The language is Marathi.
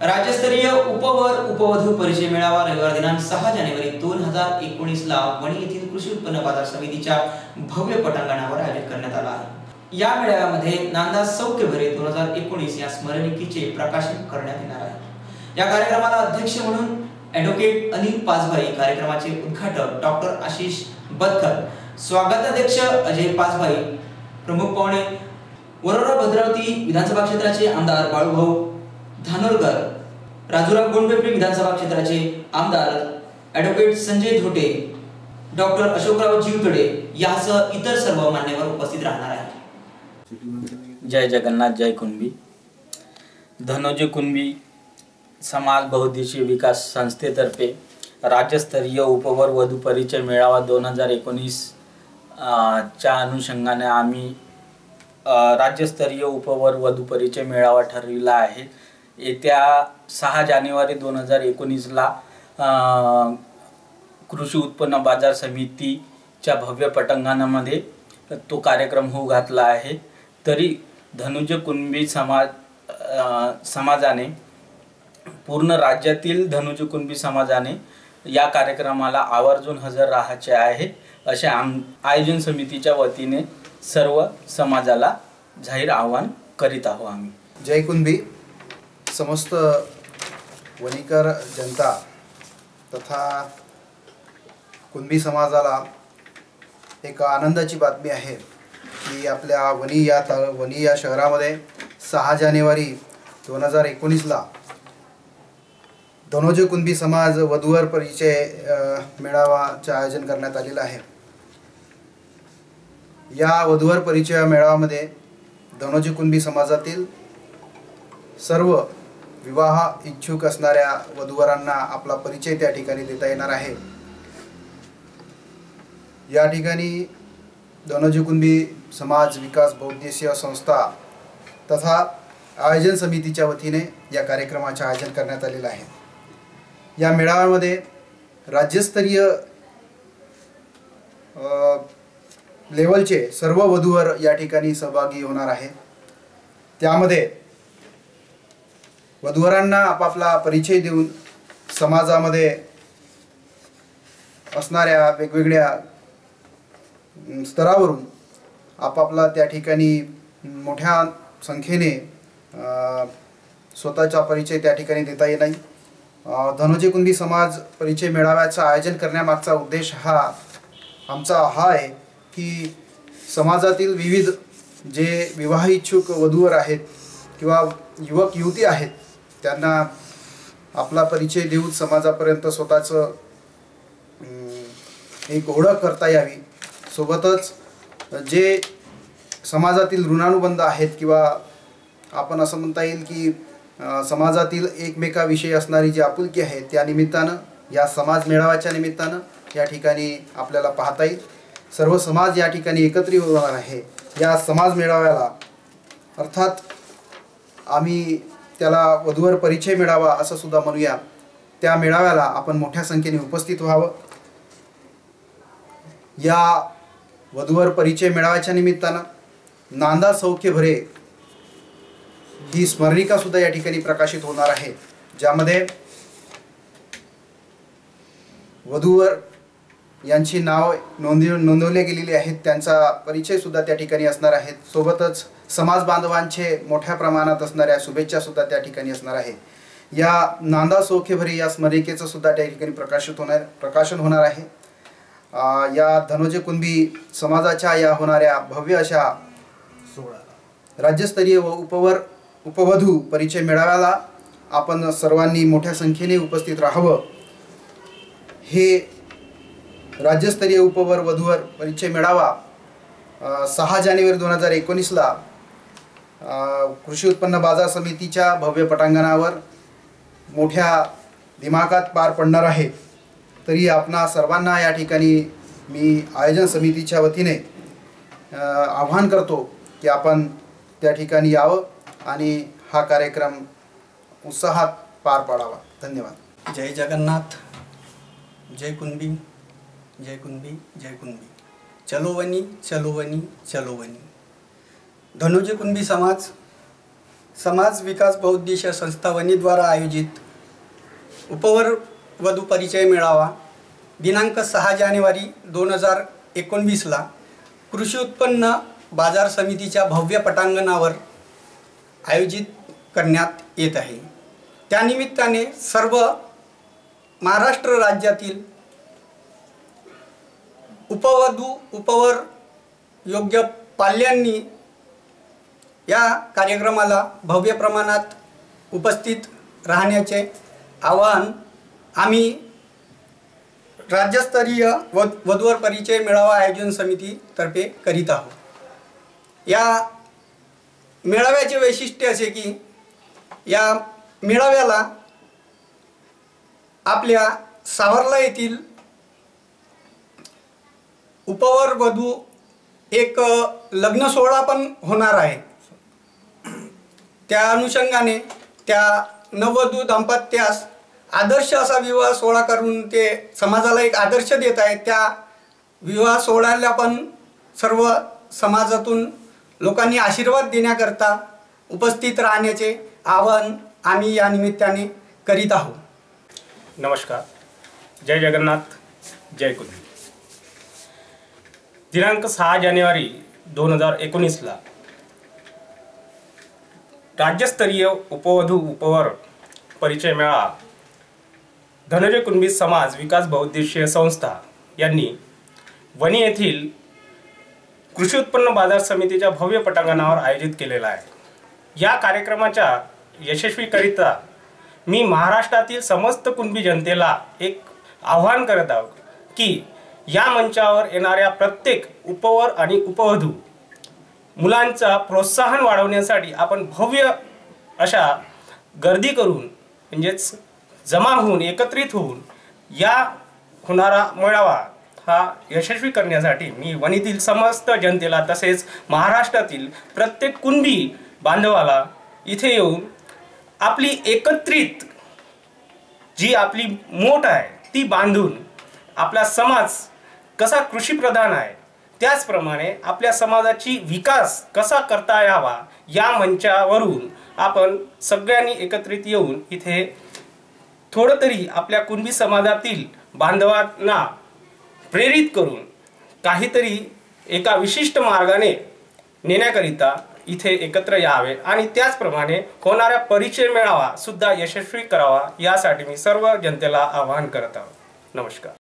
राज्यस्तरीय उपवर उपवधू परिचय मेळावा रविवार दिनांक सहा जानेवारी दोन हजार एकोणीस ला वणी येथील कृषी उत्पन्न बाजार समितीच्या भव्य पटांगणावर आयोजित करण्यात आला आहे. या मेळाव्यामध्ये नांदा सौख्य भरे दोन हजार एकोणीस या स्मरणिकेचे प्रकाशन करण्यात येणार आहे. या कार्यक्रमाला अध्यक्ष म्हणून ऍडव्होकेट अनिल पाचभाई कार्यक्रमाचे उद्घाटक डॉक्टर आशिष बदकर स्वागताध्यक्ष अजय पाचभाई प्रमुख पाहुणे वरोरा भद्रावती विधानसभा क्षेत्राचे आमदार बाळूभाऊ धानोरकर राजुरा गुणपेपरी विधानसभा क्षेत्राचे आमदार ॲडव्होकेट संजय धोटे डॉक्टर अशोकराव जीवतडे यासह इतर सर्व मान्यवर उपस्थित राहणार आहेत. जय जगन्नाथ जय कुणबी. धनोजी कुणबी समाज बहुद्देशीय विकास संस्थेतर्फे राज्यस्तरीय उपवर वधू परिचय मेळावा दोन हजार एकोणीस च्या अनुषंगाने आम्ही राज्यस्तरीय उपवर वधू परिचय मेळावा ठरविला आहे. येत्या सहा जानेवारी दोन हजार एकोणीसला कृषी उत्पन्न बाजार समितीच्या भव्य पटांगणामध्ये तो कार्यक्रम होऊ घातला आहे. तरी धनुज कुणबी समाज समाजाने पूर्ण राज्यातील धनुज कुणबी समाजाने या कार्यक्रमाला आवर्जून हजर राहायचे आहे असे आम आयोजन समितीच्या वतीने सर्व समाजाला जाहीर आवाहन करीत आहोत आम्ही. जय कुणबी. समस्त वणीकर जनता तथा कुणबी समाजाला एक आनंदाची बातमी आहे की आपल्या वणी या ता वणी या शहरामध्ये सहा जानेवारी दोन हजार एकोणीसला धनोज कुणबी समाज वधूवर परिचय मेळावाचे आयोजन करण्यात आलेलं आहे. या वधूवर परिचय मेळाव्यामध्ये धनोजी कुणबी समाजातील सर्व विवाह इच्छुक असणाऱ्या वधूवरांना आपला परिचय त्या ठिकाणी देता येणार आहे. या ठिकाणी धनोजी कुणबी समाज विकास बहुद्देशीय संस्था तथा आयोजन समितीच्या वतीने या कार्यक्रमाचे आयोजन करण्यात आलेलं आहे. या मेळाव्यामध्ये राज्यस्तरीय लेवलचे सर्व वधूवर या ठिकाणी सहभागी होणार आहे. त्यामध्ये वधूवरांना आपापला परिचय देऊन समाजामध्ये असणाऱ्या वेगवेगळ्या स्तरावरून आपापला त्या ठिकाणी मोठ्या संख्येने स्वतःचा परिचय त्या ठिकाणी देता येईल नाही. धनोजी कुंदी समाज परिचय मेळाव्याचं आयोजन करण्यामागचा उद्देश हा आमचा हा आहे की समाजातील विविध जे विवाह इच्छुक वधूवर आहेत किंवा युवक युवती आहेत त्यांना आपला परिचय देऊन समाजापर्यंत स्वतःचं एक ओळख करता यावी. सोबतच जे समाजातील ऋणानुबंध आहेत किंवा आपण असं म्हणता येईल की समाजातील एकमेकाविषयी असणारी जी आपुलकी आहे त्या निमित्तानं या समाज मेळाव्याच्या निमित्तानं या ठिकाणी आपल्याला पाहता येईल. सर्व समाज या ठिकाणी एकत्रित होणार आहे. या समाज मेळाव्याला अर्थात आम्ही त्याला वधूवर परिचय मिळावा असं सुद्धा म्हणूया. त्या मेळाव्याला आपण मोठ्या संख्येने उपस्थित व्हावं. या वधूवर परिचय मेळाव्याच्या निमित्तानं नांदा सौख्य भरे ही स्मरणिका सुद्धा या ठिकाणी प्रकाशित होणार आहे. ज्यामध्ये वधूवर यांची नाव नोंदवी नोंदवले गेलेली आहेत. त्यांचा परिचय सुद्धा त्या ठिकाणी असणार आहेत सोबतच समाज बांधवांचे मोठ्या प्रमाणात असणाऱ्या शुभेच्छा सुद्धा त्या ठिकाणी असणार आहे. या नांदा सौख्यभरी या स्मरणिकेचं सुद्धा त्या ठिकाणी प्रकाशित होणार प्रकाशन होणार आहे. या धनोजे कुणबी समाजाच्या या होणाऱ्या भव्य अशा राज्यस्तरीय व उपवर उपवधू परिचय मेळाव्याला आपण सर्वांनी मोठ्या संख्येने उपस्थित राहावं. हे राज्यस्तरीय उपवर वधूवर परिचय मेळावा. सहा जानेवारी दोन हजार एकोणीसला कृषी उत्पन्न बाजार समितीच्या भव्य पटांगणावर मोठ्या दिमागात पार पडणार आहे. तरी आपणा सर्वांना या ठिकाणी मी आयोजन समितीच्या वतीने आवाहन आव्हान करतो की आपण त्या ठिकाणी यावं आणि हा कार्यक्रम उत्साहात पार पाडावा. धन्यवाद. जय जगन्नाथ. जय कुणबी. जय कुणबी जय कुणबी चलो वनी चलो वनी चलो वनी। धनुजी कुणबी समाज समाज विकास बहुउद्देशीय संस्था वनीद्वारा आयोजित उपवर वधू परिचय मेळावा दिनांक सहा जानेवारी दोन हजार एकोणवीसला कृषी उत्पन्न बाजार समितीच्या भव्य पटांगणावर आयोजित करण्यात येत आहे. त्यानिमित्ताने सर्व महाराष्ट्र राज्यातील उपवधू उपवर योग्य पाल्यांनी या कार्यक्रमाला भव्य प्रमाणात उपस्थित राहण्याचे आवाहन आम्ही राज्यस्तरीय वध वधूवर परिचय मेळावा आयोजन समितीतर्फे करीत आहोत. या मेळाव्याचे वैशिष्ट्य असे की या मेळाव्याला आपल्या सावरला येथील उपवर वधू एक लग्न सोहळा पण होणार आहे. त्या अनुषंगाने त्या नववधू दाम्पत्यास आदर्श असा विवाह सोहळा करून ते समाजाला एक आदर्श देत आहेत. त्या विवाह सोहळ्याला पण सर्व समाजातून लोकांनी आशीर्वाद देण्याकरता उपस्थित राहण्याचे आवाहन आम्ही या निमित्ताने करीत आहोत. नमस्कार. जय जगन्नाथ. जय कुंभी दिनांक सहा जानेवारी दोन हजार एकोणीसला राज्यस्तरीय उपवधू उपवर परिचय मेळा. धनंजय कुणबी समाज विकास बहुउद्देशीय संस्था यांनी वणी येथील कृषी उत्पन्न बाजार समितीच्या भव्य पटांगणावर आयोजित केलेला आहे. या कार्यक्रमाच्या यशस्वीकरिता मी महाराष्ट्रातील समस्त कुणबी जनतेला एक आव्हान करत आहोत की या मंचावर येणाऱ्या प्रत्येक उपवर आणि उपवधू मुलांचा प्रोत्साहन वाढवण्यासाठी आपण भव्य अशा गर्दी करून म्हणजेच जमा होऊन एकत्रित होऊन या होणारा मेळावा हा यशस्वी करण्यासाठी मी वणीतील समस्त जनतेला तसेच महाराष्ट्रातील प्रत्येक कुणबी बांधवाला इथे येऊन आपली एकत्रित जी आपली मोठ आहे ती बांधून आपला समाज कसा कृषीप्रधान आहे त्याचप्रमाणे आपल्या समाजाची विकास कसा करता यावा या मंचावरून आपण सगळ्यांनी एकत्रित येऊन इथे थोडं तरी आपल्या कुणबी समाजातील बांधवांना प्रेरित करून काहीतरी एका विशिष्ट मार्गाने नेण्याकरिता इथे एकत्र यावे आणि त्याचप्रमाणे होणारा परिचय मेळावा सुद्धा यशस्वी करावा यासाठी मी सर्व जनतेला आवाहन करत आहोत. नमस्कार.